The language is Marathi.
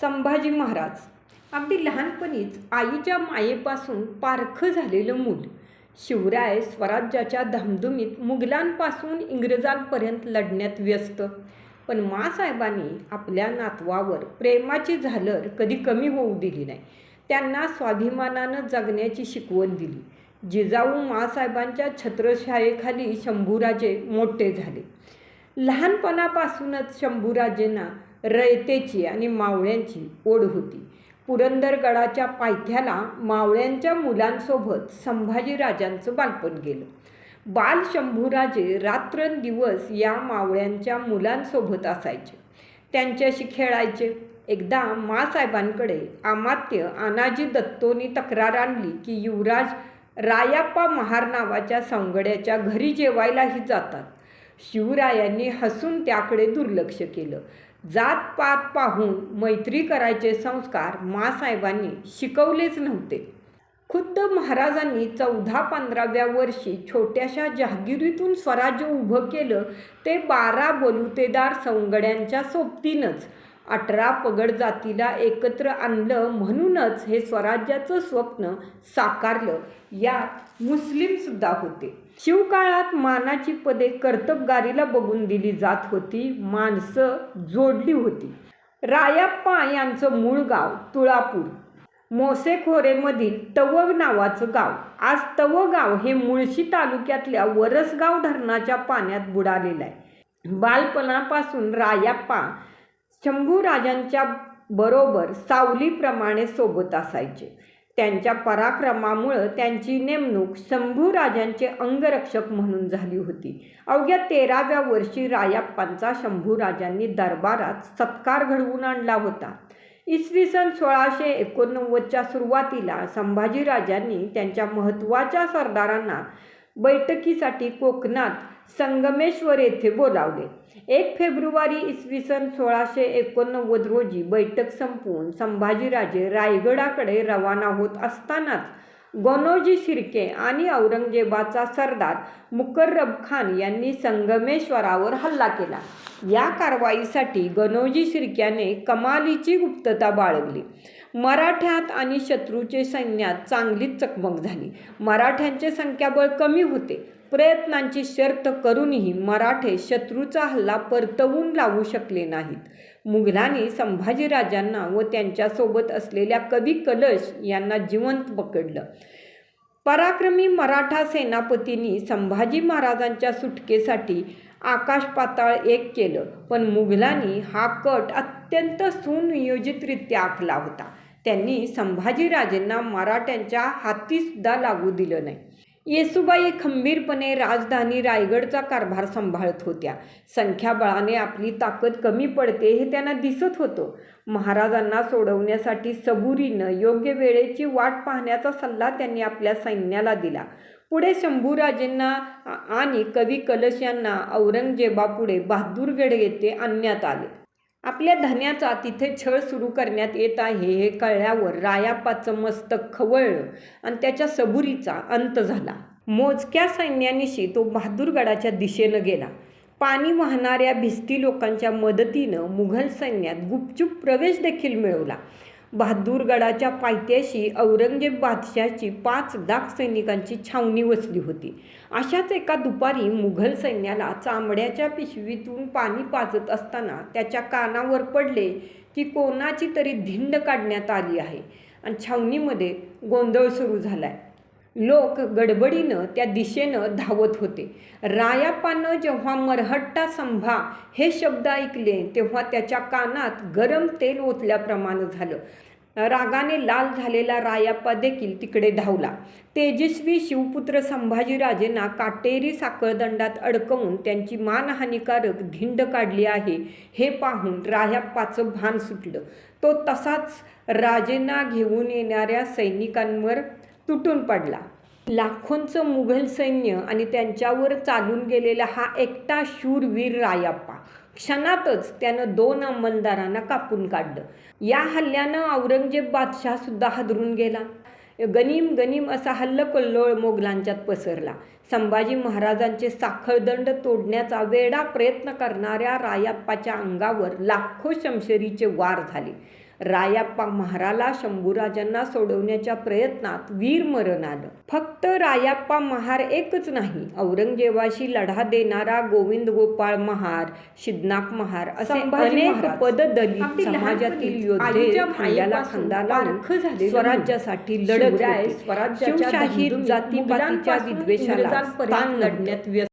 संभाजी महाराज. अगदी लहानपणीच आईच्या मायेपासून पारखं झालेलं मूल. शिवराय स्वराज्याच्या धामधुमीत मुघलांपासून इंग्रजांपर्यंत लढण्यात व्यस्त. पण मासाहेबांनी आपल्या नातवावर प्रेमाची झालर कधी कमी होऊ दिली नाही. त्यांना स्वाभिमानानं जगण्याची शिकवण दिली. जिजाऊ मासाहेबांच्या छत्रशायेखाली शंभूराजे मोठे झाले. लहानपणापासूनच शंभूराजेंना रयतेची आणि मावळ्यांची ओढ होती. पुरंदरगडाच्या पायथ्याला मावळ्यांच्या मुलांसोबत संभाजीराजांचं बालपण गेलं. बाल शंभूराजे रात्रंदिवस या मावळ्यांच्या मुलांसोबत असायचे. त्यांच्याशी खेळायचे. एकदा मासाहेबांकडे अमात्य अनाजी दत्तोनी तक्रार आणली की युवराज रायाप्पा महार नावाच्या सवंगड्याच्या घरी जेवायलाही जातात. शिवरायांनी हसून त्याकडे दुर्लक्ष केलं. जातपात पाहून मैत्री करायचे संस्कार मासाहेबांनी शिकवलेच नव्हते. खुद्द महाराजांनी चौदा पंधराव्या वर्षी छोट्याशा जहागिरीतून स्वराज्य उभं केलं ते बारा बलुतेदार सवंगड्यांच्या सोबतीनंच अठरा पगड जातीला एकत्र आणलं म्हणूनच हे स्वराज्याचं स्वप्न साकारलं. यात मुस्लिमसुद्धा होते. शिवकाळात मानाची पदे कर्तबगारीला बघून दिली जात होती. माणसं जोडली होती. रायाप्पा यांचं मूळ गाव तुळापूर. मोसेखोरेमधील तवग नावाचं गाव. आज तवगाव हे मुळशी तालुक्यातल्या वरसगाव धरणाच्या पाण्यात बुडालेलं आहे. बालपणापासून रायाप्पा शंभूराजांच्या बरोबर सावलीप्रमाणे सोबत असायचे. त्यांच्या पराक्रमामुळं त्यांची नेमणूक शंभूराजांचे अंगरक्षक म्हणून झाली होती. अवघ्या तेराव्या वर्षी रायाप्पांचा शंभूराजांनी दरबारात सत्कार घडवून आणला होता. इसवी सन सोळाशे एकोणनव्वदच्या सुरुवातीला संभाजीराजांनी त्यांच्या महत्त्वाच्या सरदारांना बैठकीसाठी कोकणात संगमेश्वर येथे बोलावले. एक फेब्रुवारी इसवी सन सोळाशे एकोणनव्वद रोजी बैठक संपवून संभाजीराजे रायगडाकडे रवाना होत असतानाच गणोजी शिर्के आणि औरंगजेबाचा सरदार मुकर्रब खान यांनी संगमेश्वरावर हल्ला केला. या कारवाईसाठी गणोजी शिर्क्याने कमालीची गुप्तता बाळगली. मराठ्यात आणि शत्रूचे सैन्यात चांगलीच चकमक झाली. मराठ्यांचे संख्याबळ कमी होते. प्रयत्नांची शर्त करूनही मराठे शत्रूचा हल्ला परतवून लावू शकले नाहीत. मुघलांनी संभाजीराजांना व त्यांच्यासोबत असलेल्या कवी कलश यांना जिवंत पकडलं. पराक्रमी मराठा सेनापतींनी संभाजी महाराजांच्या सुटकेसाठी आकाश पाताळ एक केलं. पण मुघलांनी हा कट अत्यंत सुनियोजितरित्या आखला होता. त्यांनी संभाजीराजेंना मराठ्यांच्या हातीसुद्धा लागू दिलं नाही. येसुबाई खंबीरपणे राजधानी रायगडचा कारभार सांभाळत होत्या. संख्याबळाने आपली ताकद कमी पडते हे त्यांना दिसत होतं. महाराजांना सोडवण्यासाठी सबुरीनं योग्य वेळेची वाट पाहण्याचा सल्ला त्यांनी आपल्या सैन्याला दिला. पुढे शंभूराजेंना आणि कवी कलश यांना औरंगजेबापुढे बहादूरगड येथे आणण्यात आले. आपल्या धन्याचा तिथे छळ सुरू करण्यात येत आहे. हे कळल्यावर रायाप्पाचं मस्तक खवळलं आणि त्याच्या सबुरीचा अंत झाला. मोजक्या सैन्यानिशी तो बहादूरगडाच्या दिशेनं गेला. पाणी वाहणाऱ्या भिस्ती लोकांच्या मदतीनं मुघल सैन्यात गुपचूप प्रवेश देखील मिळवला. बहादूरगडाच्या पायथ्याशी औरंगजेब बादशाची पाच लाख सैनिकांची छावणी वसली होती. अशाच एका दुपारी मुघल सैन्याला चांबड्याच्या पिशवीतून पाणी पाजत असताना त्याच्या कानावर पडले की कोणाची तरी धिंड काढण्यात आली आहे आणि छावणीमध्ये गोंधळ सुरू झाला आहे लोक गडबडीनं त्या दिशेनं धावत होते. रायाप्पानं जेव्हा मरहट्टा संभा हे शब्द ऐकले तेव्हा त्याच्या कानात गरम तेल ओतल्याप्रमाणे झालं. रागाने लाल झालेला रायाप्पा देखील तिकडे धावला. तेजस्वी शिवपुत्र संभाजीराजेंना काटेरी साखळदंडात अडकवून त्यांची मानहानिकारक धिंड काढली आहे हे पाहून रायाप्पाचं भान सुटलं. तो तसाच राजेंना घेऊन येणाऱ्या सैनिकांवर तुटून पडला. लाखोंचं मुघल सैन्य आणि त्यांच्यावर चालून गेलेला हा एकटा शूरवीर रायाप्पा. क्षणातच त्यानं दोन अंमलदारांना कापून काढलं. या हल्ल्यानं औरंगजेब बादशाहसुद्धा हादरून गेला. गनीम गनीम असा हल्लकल्लोळ मोगलांच्यात पसरला. संभाजी महाराजांचे साखळदंड तोडण्याचा वेडा प्रयत्न करणाऱ्या रायाप्पाच्या अंगावर लाखो शमशेरीचे वार झाले. रायाप्पा महाराला शंभूराजांना सोडवण्याच्या प्रयत्नात वीरमरण आलं फक्त रायाप्पा महार एकच नाही औरंगजेबाशी लढा देणारा गोविंद गोपाळ महार सिद्धनाथ महार असे अनेक. पददलित अगदी समाजातील योद्धे खांद्याला खांदा लावून स्वराज्यासाठी. लढत स्वराज्याच्या जातीपातीच्या विद्वेषाला लढण्यात व्यस्त